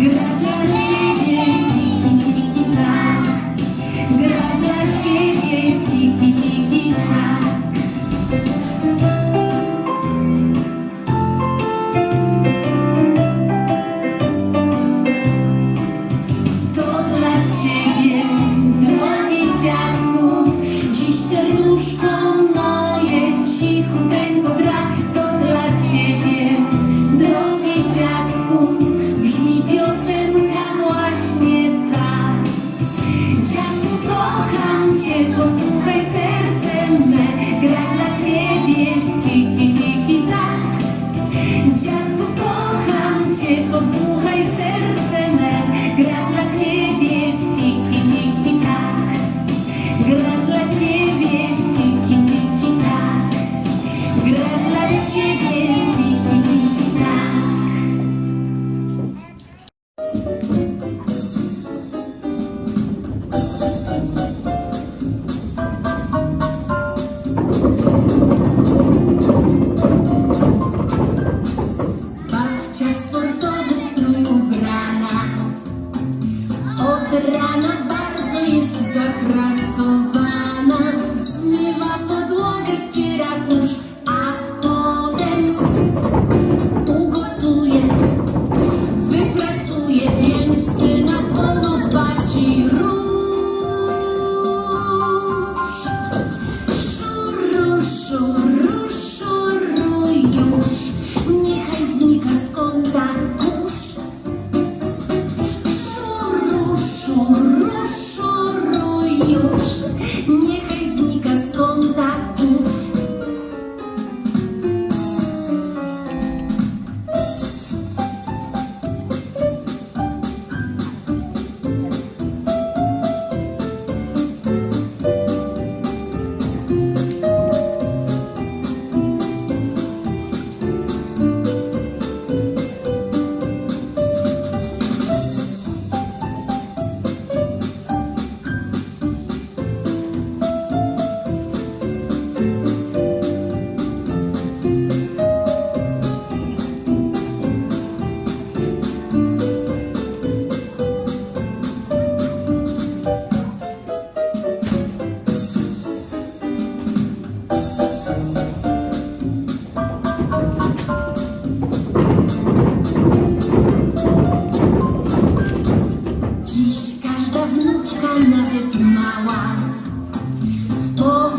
you.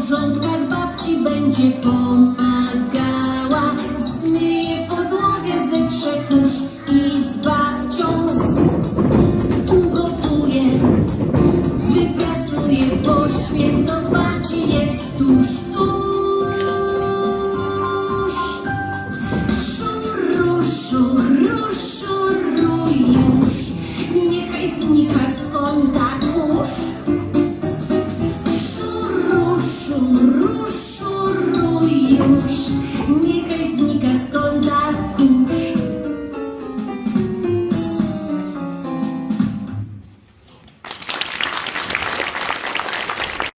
Porządkach babci będzie pomagała.